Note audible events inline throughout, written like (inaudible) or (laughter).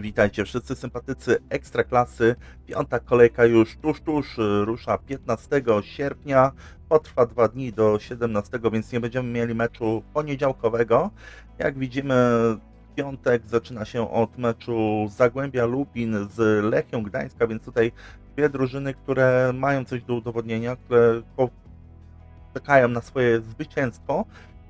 Witajcie wszyscy sympatycy Ekstraklasy. Piąta kolejka już tuż, tuż y, rusza 15 sierpnia. Potrwa dwa dni do 17, więc nie będziemy mieli meczu poniedziałkowego. Jak widzimy, piątek zaczyna się od meczu Zagłębia Lubin z Lechią Gdańska, więc tutaj dwie drużyny, które mają coś do udowodnienia, które czekają na swoje zwycięstwo.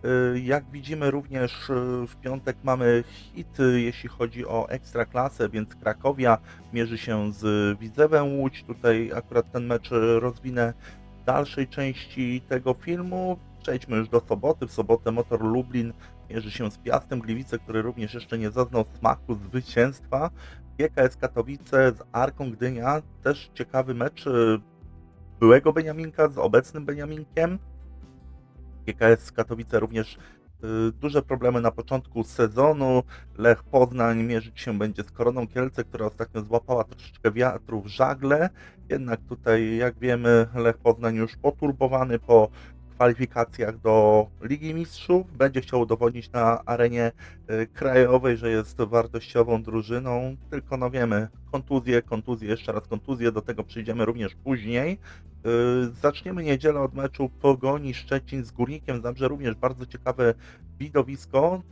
Y, Jak widzimy również y, w piątek mamy hit, y, jeśli chodzi o ekstraklasę, więc Krakowia mierzy się z Widzewem Łódź. Tutaj akurat ten mecz rozwinę w dalszej części tego filmu. Przejdźmy już do soboty. W sobotę Motor Lublin mierzy się z Piastem Gliwice, który również jeszcze nie zaznał smaku zwycięstwa. GKS Katowice z Arką Gdynia. Też ciekawy mecz byłego Beniaminka z obecnym Beniaminkiem. GKS Katowice również y, duże problemy na początku sezonu. Lech Poznań mierzyć się będzie z Koroną Kielce, która ostatnio złapała troszeczkę wiatru w żagle. Jednak tutaj, jak wiemy, Lech Poznań już poturbowany po kwalifikacjach do Ligi Mistrzów. Będzie chciał udowodnić na arenie y, krajowej, że jest wartościową drużyną. Tylko no wiemy, kontuzje, kontuzje, jeszcze raz kontuzje, do tego przyjdziemy również później. Yy, Zaczniemy niedzielę od meczu Pogoni Szczecin z Górnikiem Zabrze. Również bardzo ciekawe widowisko.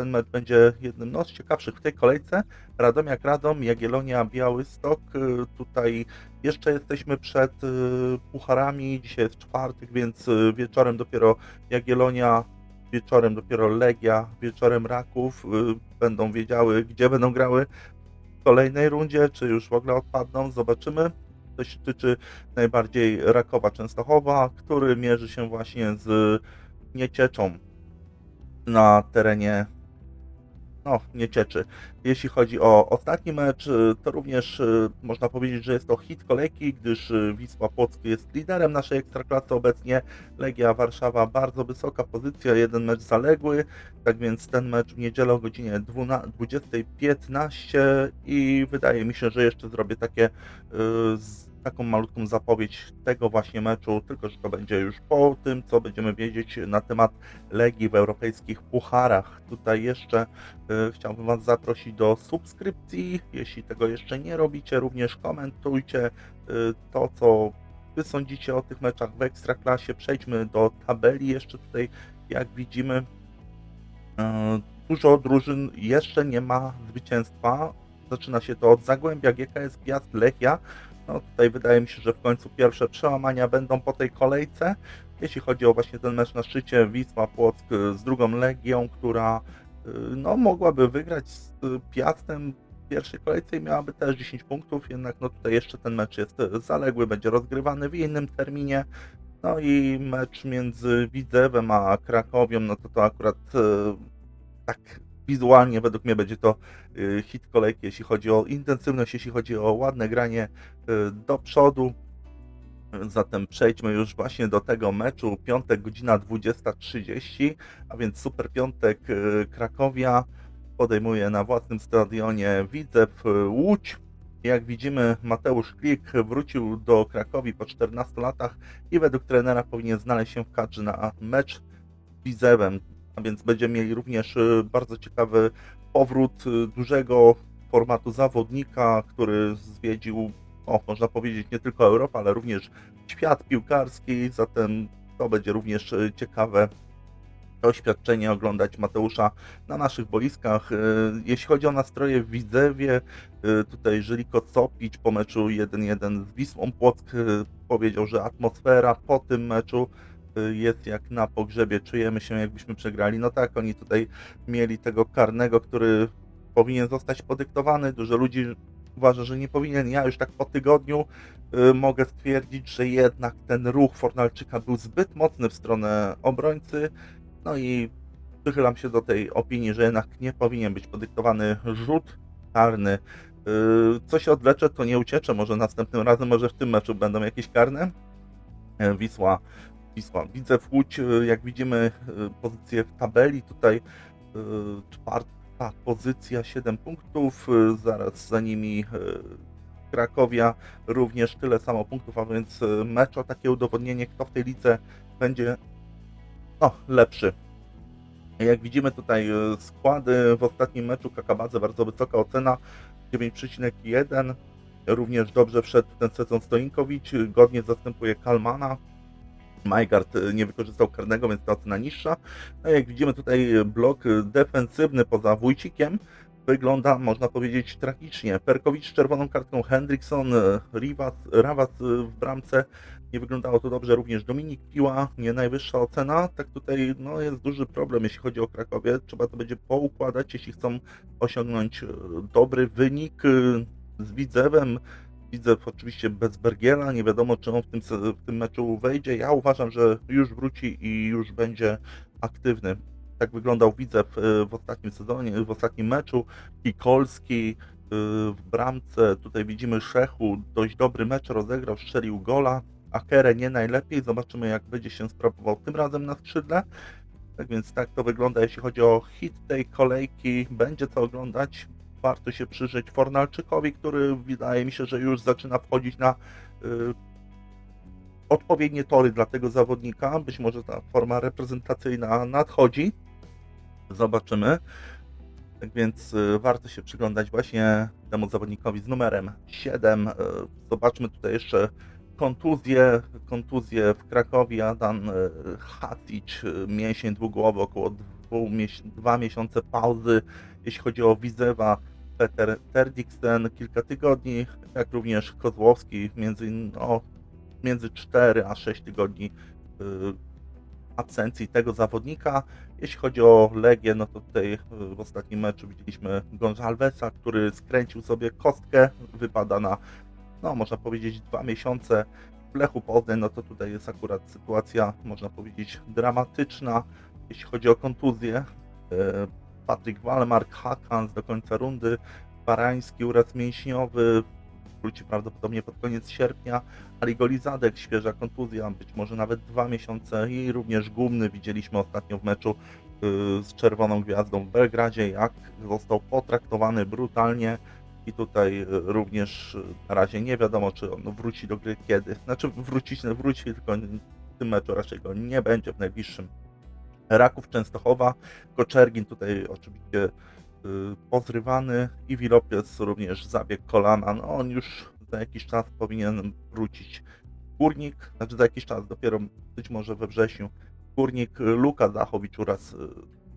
Ten mecz będzie jednym no, z ciekawszych w tej kolejce. Radomiak Radom, Jagiellonia Białystok. Yy, Tutaj jeszcze jesteśmy przed yy, pucharami. Dzisiaj jest czwartek, więc yy, wieczorem dopiero Jagiellonia, wieczorem dopiero Legia, wieczorem Raków będą wiedziały, gdzie będą grały w kolejnej rundzie, czy już w ogóle odpadną. Zobaczymy. To się tyczy najbardziej Rakowa Częstochowa, który mierzy się właśnie z Niecieczą na terenie no, Niecieczy. Jeśli chodzi o ostatni mecz, y, to również y, można powiedzieć, że jest to hit kolejki, gdyż y, Wisła Płock jest liderem naszej ekstraklasy obecnie. Legia Warszawa bardzo wysoka pozycja, jeden mecz zaległy, tak więc ten mecz w niedzielę o godzinie 12 20.15 i wydaje mi się, że jeszcze zrobię takie taką malutką zapowiedź tego właśnie meczu, tylko że to będzie już po tym, co będziemy wiedzieć na temat Legii w europejskich pucharach. Tutaj jeszcze chciałbym Was zaprosić do subskrypcji. Jeśli tego jeszcze nie robicie, również komentujcie y, to, co Wy sądzicie o tych meczach w Ekstraklasie. Przejdźmy do tabeli jeszcze tutaj, jak widzimy, y, dużo drużyn jeszcze nie ma zwycięstwa. Zaczyna się to od Zagłębia, GKS, Piast, Lechia. No tutaj wydaje mi się, że w końcu pierwsze przełamania będą po tej kolejce. Jeśli chodzi o właśnie ten mecz na szczycie, Wisła Płock z drugą Legią, która no, mogłaby wygrać z y, Piastem w pierwszej kolejce i miałaby też 10 punktów, jednak no tutaj jeszcze ten mecz jest y, zaległy, będzie rozgrywany w innym terminie. No i mecz między Widzewem a Krakowią, no to to akurat y, tak wizualnie według mnie będzie to y, hit kolejki, jeśli chodzi o intensywność, jeśli chodzi o ładne granie y, do przodu. Zatem przejdźmy już właśnie do tego meczu. Piątek, godzina 20.30, a więc super piątek y, Krakowia podejmuje na własnym stadionie Widzew y, Łódź. Jak widzimy, Mateusz Klik wrócił do Krakowi po 14 latach i według trenera powinien znaleźć się w kadrze na mecz z Widzewem. A więc będziemy mieli również y, bardzo ciekawy powrót dużego formatu zawodnika, który zwiedził, o, można powiedzieć, nie tylko Europę, ale również świat piłkarski. Zatem to będzie również y, ciekawe doświadczenie oglądać Mateusza na naszych boiskach. Y, Jeśli chodzi o nastroje w Widzewie, y, tutaj Żyliko Copić po meczu 1-1 z Wisłą Płock powiedział, że atmosfera po tym meczu jest jak na pogrzebie, czujemy się jakbyśmy przegrali. No tak, oni tutaj mieli tego karnego, który powinien zostać podyktowany. Dużo ludzi uważa, że nie powinien. Ja już tak po tygodniu y, mogę stwierdzić, że jednak ten ruch Fornalczyka był zbyt mocny w stronę obrońcy. No i przychylam się do tej opinii, że jednak nie powinien być podyktowany rzut karny. Y, Co się odwlecze, to nie ucieczę. Może następnym razem, może w tym meczu będą jakieś karne. E, Wisła, Wisła. Widzę w Łódź, y, jak widzimy y, pozycję w tabeli, tutaj y, czwarta pozycja, 7 punktów, y, zaraz za nimi y, Krakowia również tyle samo punktów, a więc y, mecz o takie udowodnienie, kto w tej lidze będzie no, lepszy. Jak widzimy tutaj składy w ostatnim meczu Kakabadze bardzo wysoka ocena 9,1. Również dobrze wszedł ten sezon Stoinkowicz, godnie zastępuje Kalmana. Majgard e, nie wykorzystał karnego, więc ta ocena niższa. No jak widzimy tutaj blok defensywny poza Wójcikiem wygląda, można powiedzieć, tragicznie. Perkowicz z czerwoną kartką, Hendrickson, e, Rivas, Rawat e, w bramce. Nie wyglądało to dobrze, również Dominik Piła, nie najwyższa ocena. Tak tutaj no, jest duży problem, jeśli chodzi o Krakowie. Trzeba to będzie poukładać, jeśli chcą osiągnąć e, dobry wynik e, z Widzewem. Widzew oczywiście bez Bergiela, nie wiadomo czy on w tym, w tym meczu wejdzie. Ja uważam, że już wróci i już będzie aktywny. Tak wyglądał Widzew e, w ostatnim sezonie, w ostatnim meczu. Kikolski e, w bramce, tutaj widzimy Szechu, dość dobry mecz rozegrał, strzelił gola. Akere nie najlepiej, zobaczymy jak będzie się sprawował tym razem na skrzydle. Tak więc tak to wygląda, jeśli chodzi o hit tej kolejki. Będzie to oglądać. Warto się przyjrzeć Fornalczykowi, który wydaje mi się, że już zaczyna wchodzić na y, odpowiednie tory dla tego zawodnika. Być może ta forma reprezentacyjna nadchodzi. Zobaczymy. Tak więc y, warto się przyglądać właśnie temu zawodnikowi z numerem 7. Y, Zobaczmy tutaj jeszcze kontuzję. Kontuzję w Krakowie. Adam Hatic, mięsień dwugłowy, około dwu, mies- dwa miesiące pauzy. Jeśli chodzi o Widzewa, Peter Terdiksen kilka tygodni, jak również Kozłowski między, no, między 4 a 6 tygodni y, absencji tego zawodnika. Jeśli chodzi o Legię, no to tutaj y, w ostatnim meczu widzieliśmy Gonzalvesa, który skręcił sobie kostkę, wypada na, no można powiedzieć, dwa miesiące. W Lechu Poznań, no to tutaj jest akurat sytuacja, można powiedzieć, dramatyczna, jeśli chodzi o kontuzję. Y, Patryk Walemark, Hakans do końca rundy, Barański uraz mięśniowy, wróci prawdopodobnie pod koniec sierpnia, Ali Golizadek, świeża kontuzja, być może nawet dwa miesiące i również Gumny widzieliśmy ostatnio w meczu y, z Czerwoną Gwiazdą w Belgradzie, jak został potraktowany brutalnie i tutaj y, również y, na razie nie wiadomo, czy on wróci do gry kiedy. Znaczy wrócić, wróci, tylko w tym meczu raczej go nie będzie w najbliższym. Raków Częstochowa, Koczergin tutaj oczywiście y, pozrywany i Wilopes również zabieg kolana. No on już za jakiś czas powinien wrócić. Górnik, znaczy za jakiś czas, dopiero być może we wrześniu. Górnik y, Luka Zachowicz oraz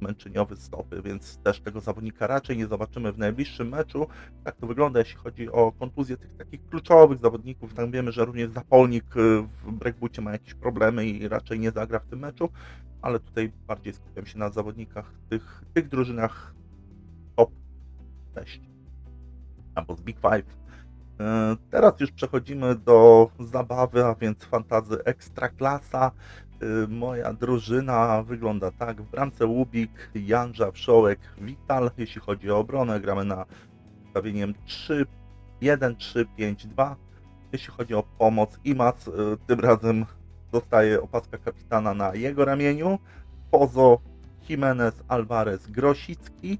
y, męczyniowy stopy, więc też tego zawodnika raczej nie zobaczymy w najbliższym meczu. Tak to wygląda, jeśli chodzi o kontuzję tych takich kluczowych zawodników. Tam wiemy, że również Zapolnik y, w breakbucie ma jakieś problemy i raczej nie zagra w tym meczu, ale tutaj bardziej skupiam się na zawodnikach tych, tych drużynach top 6 albo z Big Five. E, Teraz już przechodzimy do zabawy, a więc fantazy Ekstraklasa. Moja drużyna wygląda tak. W bramce Łubik, Janża, Wszołek, Wital. Jeśli chodzi o obronę, gramy na ustawieniem 3, 1, 3, 5, 2. Jeśli chodzi o pomoc, Imac, e, tym razem dostaje opaska kapitana na jego ramieniu. Pozo, Jimenez, Alvarez, Grosicki.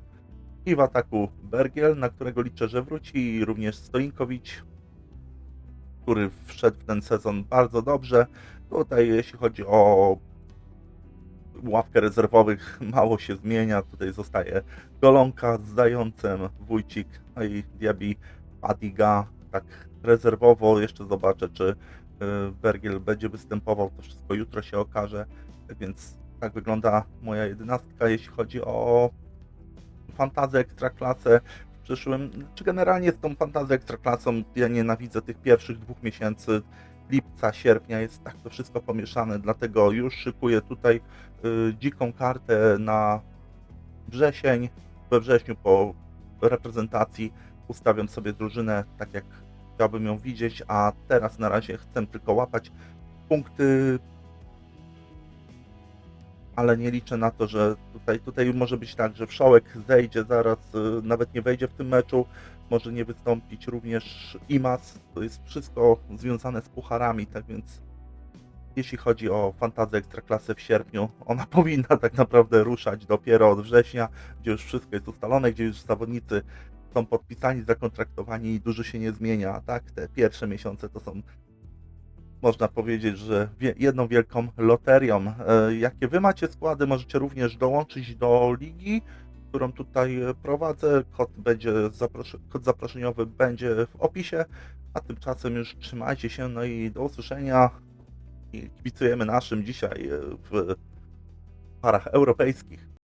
I w ataku Bergiel, na którego liczę, że wróci, i również Stoinkowicz, który wszedł w ten sezon bardzo dobrze. Tutaj, jeśli chodzi o ławkę rezerwowych, (laughs) mało się zmienia. Tutaj zostaje Golonka z Zającem, Wójcik, no i Diaby Padiga. Tak rezerwowo jeszcze zobaczę, czy y, Bergiel będzie występował. To wszystko jutro się okaże. Więc tak wygląda moja jedenastka, jeśli chodzi o fantazję ekstraklasę w przyszłym, czy generalnie z tą fantazją ekstraklasą ja nienawidzę tych pierwszych dwóch miesięcy lipca, sierpnia, jest tak to wszystko pomieszane, dlatego już szykuję tutaj y, dziką kartę na wrzesień, we wrześniu po reprezentacji ustawiam sobie drużynę tak jak chciałbym ją widzieć, a teraz na razie chcę tylko łapać punkty ale nie liczę na to, że tutaj, tutaj może być tak, że Wszołek zejdzie zaraz, y, nawet nie wejdzie w tym meczu, może nie wystąpić również Imas, to jest wszystko związane z pucharami, tak więc jeśli chodzi o fantazję Ekstraklasy w sierpniu, ona (laughs) powinna tak naprawdę ruszać dopiero od września, gdzie już wszystko jest ustalone, gdzie już zawodnicy są podpisani, zakontraktowani i dużo się nie zmienia, tak? Te pierwsze miesiące to są można powiedzieć, że jedną wielką loterią. E, Jakie wy macie składy, możecie również dołączyć do ligi, którą tutaj e, prowadzę. Kod, będzie zapros- kod zaproszeniowy będzie w opisie, a tymczasem już trzymajcie się, no i do usłyszenia. I kibicujemy naszym dzisiaj e, w parach europejskich.